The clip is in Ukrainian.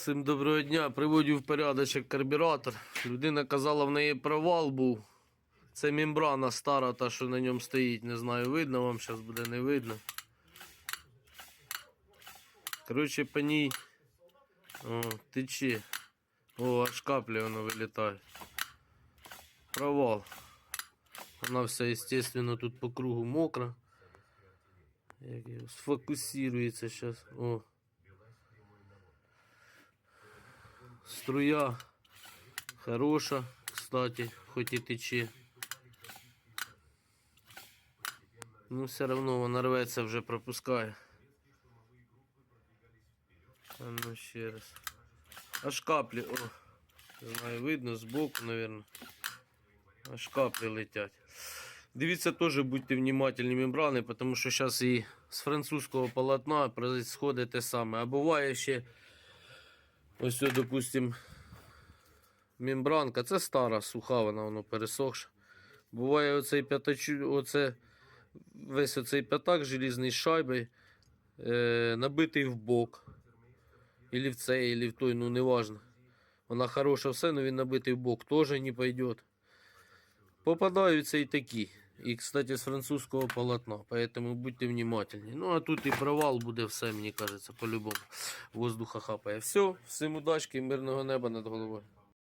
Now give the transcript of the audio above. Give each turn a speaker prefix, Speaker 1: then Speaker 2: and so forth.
Speaker 1: Всім доброго дня. Приводю в порядочок карбюратор. Людина казала, в неї провал був. Це мембрана стара, та, що на ньому стоїть. Не знаю, видно вам зараз буде не видно. Коротше, по ній о, тече. О, аж каплі воно вилітає. Провал. Вона вся, естественно, тут по кругу мокра. Як його сфокусується зараз. О. Струя хороша, кстати, хоть і тече. Ну, все равно вона рветься вже пропускає. А ну ще раз. Аж каплі, о, знаю, видно збоку, наверное. Аж каплі летять. Дивіться, теж будьте внимательні мембрани, тому що зараз і з французького полотна происходить те саме. А буває ще Ось, ось, допустим, мембранка, це стара, суха, вона воно пересохша. Буває оцей п'ятачу, оце, весь оцей п'ятак желізний з шайбою е, набитий в бок. Ілі в цей, ілі в той, ну неважно. Вона хороша все, але він набитий в бок, теж не пойде. Попадаються і такі. І, кстати, з французького полотна. Поэтому будьте внимательні. Ну, а тут і провал буде все, мені кажеться, по-любому. Воздуха хапає. Все, всім удачки мирного неба над головою.